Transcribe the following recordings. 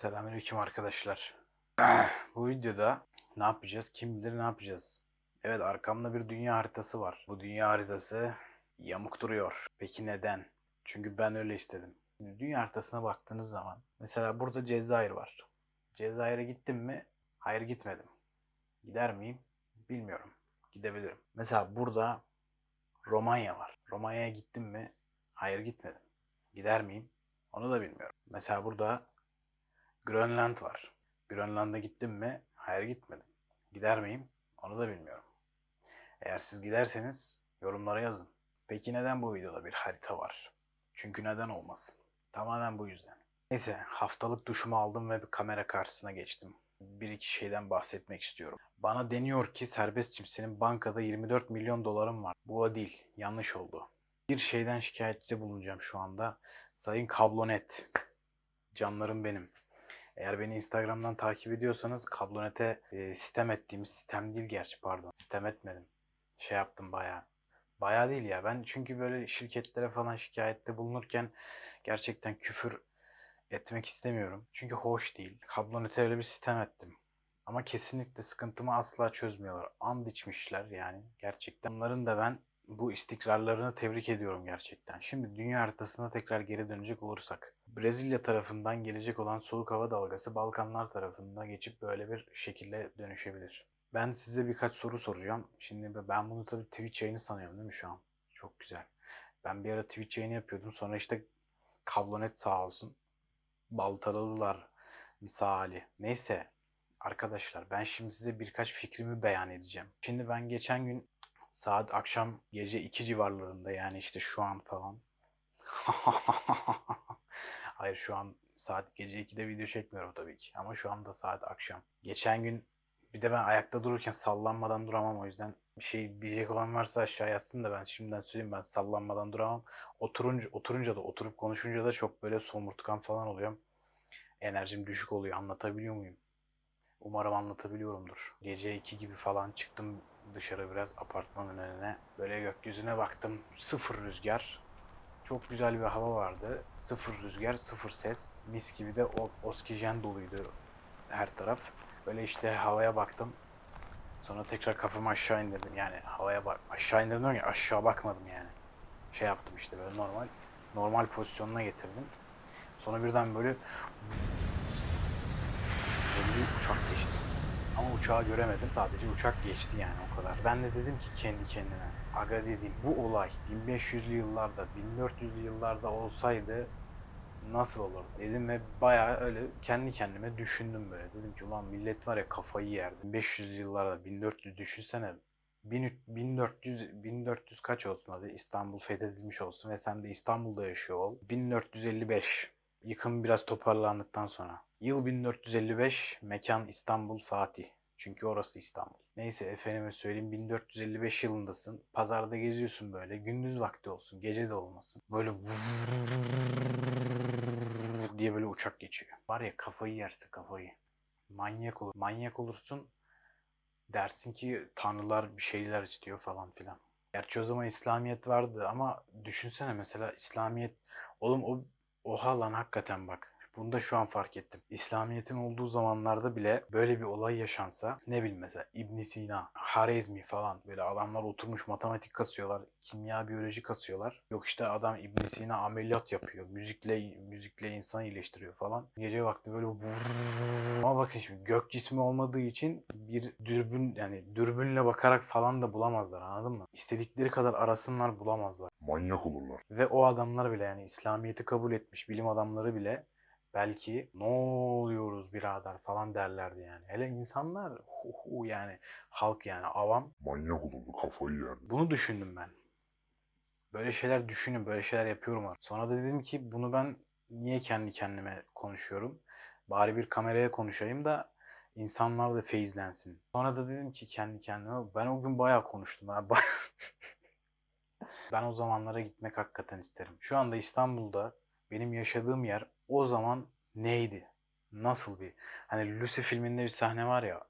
Selamünaleyküm arkadaşlar. Bu videoda ne yapacağız? Kim bilir ne yapacağız? Evet arkamda bir dünya haritası var. Bu dünya haritası yamuk duruyor. Peki neden? Çünkü ben öyle istedim. Şimdi Dünya haritasına baktığınız zaman mesela burada Cezayir var. Cezayir'e gittim mi? Hayır gitmedim. Gider miyim? Bilmiyorum. Gidebilirim. Mesela burada Romanya var. Romanya'ya gittim mi? Hayır gitmedim. Gider miyim? Onu da bilmiyorum. Mesela burada Grönland var. Grönland'a gittim mi? Hayır gitmedim. Gider miyim? Onu da bilmiyorum. Eğer siz giderseniz yorumlara yazın. Peki neden bu videoda bir harita var? Çünkü neden olmasın? Tamamen bu yüzden. Neyse haftalık duşumu aldım ve bir kamera karşısına geçtim. Bir iki şeyden bahsetmek istiyorum. Bana deniyor ki serbestçim senin bankada 24 milyon dolarım var. Bu o değil. Yanlış oldu. Bir şeyden şikayetçi bulunacağım şu anda. Sayın Kablonet. Canlarım benim. Eğer beni Instagram'dan takip ediyorsanız kablonete e, sitem ettiğimiz sitem değil gerçi pardon. Sitem etmedim. Şey yaptım bayağı. Bayağı değil ya. Ben çünkü böyle şirketlere falan şikayette bulunurken gerçekten küfür etmek istemiyorum. Çünkü hoş değil. Kablonete öyle bir sitem ettim. Ama kesinlikle sıkıntımı asla çözmüyorlar. And içmişler yani gerçekten. Onların da ben bu istikrarlarını tebrik ediyorum gerçekten. Şimdi dünya haritasına tekrar geri dönecek olursak. Brezilya tarafından gelecek olan soğuk hava dalgası Balkanlar tarafında geçip böyle bir şekilde dönüşebilir. Ben size birkaç soru soracağım. Şimdi ben bunu tabii Twitch yayını sanıyorum değil mi şu an? Çok güzel. Ben bir ara Twitch yayını yapıyordum. Sonra işte kablonet sağ olsun. Baltaladılar misali. Neyse arkadaşlar ben şimdi size birkaç fikrimi beyan edeceğim. Şimdi ben geçen gün saat akşam gece 2 civarlarında yani işte şu an falan. Hayır şu an saat gece 2'de video çekmiyorum tabii ki. Ama şu anda saat akşam. Geçen gün bir de ben ayakta dururken sallanmadan duramam o yüzden bir şey diyecek olan varsa aşağı yazsın da ben şimdiden söyleyeyim ben sallanmadan duramam. Oturunca, oturunca da oturup konuşunca da çok böyle somurtkan falan oluyorum. Enerjim düşük oluyor anlatabiliyor muyum? Umarım anlatabiliyorumdur. Gece 2 gibi falan çıktım dışarı biraz apartmanın önüne. Böyle gökyüzüne baktım. Sıfır rüzgar. Çok güzel bir hava vardı. Sıfır rüzgar, sıfır ses. Mis gibi de o oksijen doluydu her taraf. Böyle işte havaya baktım. Sonra tekrar kafamı aşağı indirdim. Yani havaya bak aşağı indirdim ya aşağı bakmadım yani. Şey yaptım işte böyle normal normal pozisyonuna getirdim. Sonra birden böyle bir uçak geçti. Ama uçağı göremedim. Sadece uçak geçti yani o kadar. Ben de dedim ki kendi kendime. Aga dedim bu olay 1500'lü yıllarda, 1400'lü yıllarda olsaydı nasıl olur dedim ve bayağı öyle kendi kendime düşündüm böyle. Dedim ki ulan millet var ya kafayı yerdi. 500'lü yıllarda 1400 düşünsene. 1300 1400 1400 kaç olsun hadi İstanbul fethedilmiş olsun ve sen de İstanbul'da yaşıyor ol. 1455 yıkım biraz toparlandıktan sonra. Yıl 1455 mekan İstanbul Fatih. Çünkü orası İstanbul. Neyse efendime söyleyeyim 1455 yılındasın. Pazarda geziyorsun böyle. Gündüz vakti olsun. Gece de olmasın. Böyle diye böyle uçak geçiyor. Var ya kafayı yersin kafayı. Manyak olur. Manyak olursun. Dersin ki tanrılar bir şeyler istiyor falan filan. Gerçi o zaman İslamiyet vardı ama düşünsene mesela İslamiyet oğlum o oha lan hakikaten bak. Bunu da şu an fark ettim. İslamiyet'in olduğu zamanlarda bile böyle bir olay yaşansa ne bileyim mesela İbn Sina, Harezmi falan böyle adamlar oturmuş matematik kasıyorlar, kimya, biyoloji kasıyorlar. Yok işte adam İbn Sina ameliyat yapıyor, müzikle müzikle insan iyileştiriyor falan. Gece vakti böyle ama bakın şimdi gök cismi olmadığı için bir dürbün yani dürbünle bakarak falan da bulamazlar anladın mı? İstedikleri kadar arasınlar bulamazlar. Manyak olurlar. Ve o adamlar bile yani İslamiyet'i kabul etmiş bilim adamları bile belki ne oluyoruz birader falan derlerdi yani. Hele insanlar hu hu yani halk yani avam Manyak olurdu kafayı yerdi. bunu düşündüm ben. Böyle şeyler düşünün, böyle şeyler yapıyorum artık. Sonra da dedim ki bunu ben niye kendi kendime konuşuyorum? Bari bir kameraya konuşayım da insanlar da feyizlensin. Sonra da dedim ki kendi kendime ben o gün bayağı konuştum. Ben, bayağı- ben o zamanlara gitmek hakikaten isterim. Şu anda İstanbul'da benim yaşadığım yer o zaman neydi? Nasıl bir? Hani Lucy filminde bir sahne var ya.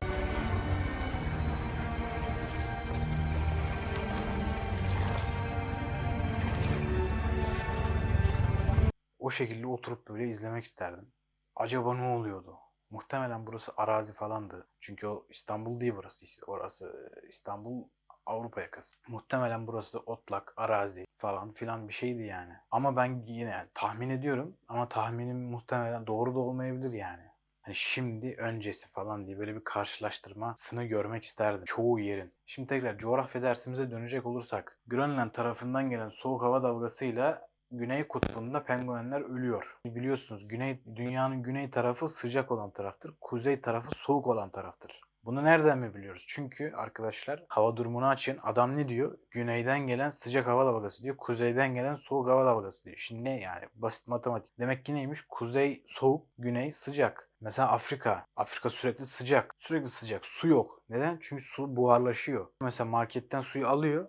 O şekilde oturup böyle izlemek isterdim. acaba ne oluyordu? Muhtemelen burası arazi falandı. Çünkü o İstanbul değil burası. Orası İstanbul Avrupa yakası. Muhtemelen burası otlak, arazi falan filan bir şeydi yani. Ama ben yine tahmin ediyorum ama tahminim muhtemelen doğru da olmayabilir yani. Hani şimdi öncesi falan diye böyle bir karşılaştırmasını görmek isterdim. Çoğu yerin. Şimdi tekrar coğrafya dersimize dönecek olursak. Grönland tarafından gelen soğuk hava dalgasıyla Güney kutbunda penguenler ölüyor. Biliyorsunuz güney dünyanın güney tarafı sıcak olan taraftır. Kuzey tarafı soğuk olan taraftır. Bunu nereden mi biliyoruz? Çünkü arkadaşlar hava durumunu açın. Adam ne diyor? Güneyden gelen sıcak hava dalgası diyor. Kuzeyden gelen soğuk hava dalgası diyor. Şimdi ne yani? Basit matematik. Demek ki neymiş? Kuzey soğuk, güney sıcak. Mesela Afrika. Afrika sürekli sıcak. Sürekli sıcak. Su yok. Neden? Çünkü su buharlaşıyor. Mesela marketten suyu alıyor.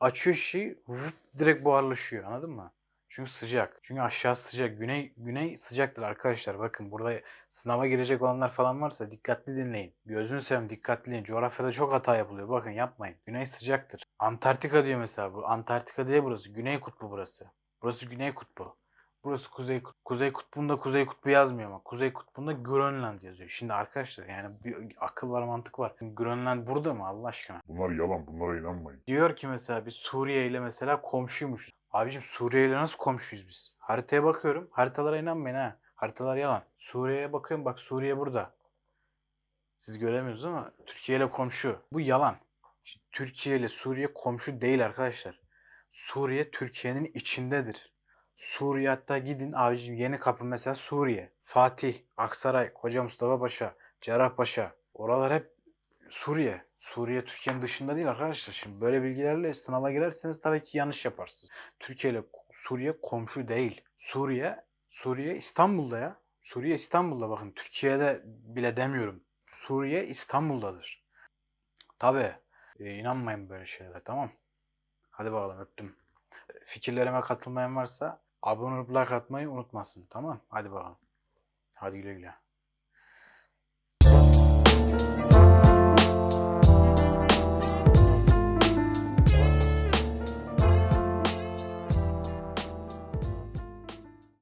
Açıyor şişeyi. vup, direkt buharlaşıyor. Anladın mı? Çünkü sıcak. Çünkü aşağı sıcak. Güney güney sıcaktır arkadaşlar. Bakın burada sınava girecek olanlar falan varsa dikkatli dinleyin. Gözünü seveyim dikkatli. Coğrafyada çok hata yapılıyor. Bakın yapmayın. Güney sıcaktır. Antarktika diyor mesela bu. Antarktika diye burası. Güney kutbu burası. Burası Güney kutbu. Burası Kuzey Kutbu. Kuzey Kutbu'nda Kuzey Kutbu yazmıyor ama Kuzey Kutbu'nda Grönland yazıyor. Şimdi arkadaşlar yani bir akıl var mantık var. Grönland burada mı Allah aşkına? Bunlar yalan. Bunlara inanmayın. Diyor ki mesela biz Suriye ile mesela komşuymuşuz. Abicim Suriye ile nasıl komşuyuz biz? Haritaya bakıyorum. Haritalara inanmayın ha. Haritalar yalan. Suriye'ye bakıyorum bak Suriye burada. Siz göremiyorsunuz ama Türkiye ile komşu. Bu yalan. Türkiye ile Suriye komşu değil arkadaşlar. Suriye Türkiye'nin içindedir. Suriye hatta gidin abicim yeni kapı mesela Suriye. Fatih, Aksaray, Koca Mustafa Paşa, Cerrahpaşa. Oralar hep Suriye. Suriye Türkiye'nin dışında değil arkadaşlar. Şimdi böyle bilgilerle sınava girerseniz tabii ki yanlış yaparsınız. Türkiye ile Suriye komşu değil. Suriye, Suriye İstanbul'da ya. Suriye İstanbul'da bakın. Türkiye'de bile demiyorum. Suriye İstanbul'dadır. Tabii. E, inanmayın böyle şeylere tamam. Hadi bakalım öptüm. Fikirlerime katılmayan varsa abone olup like atmayı unutmasın tamam. Hadi bakalım. Hadi güle güle.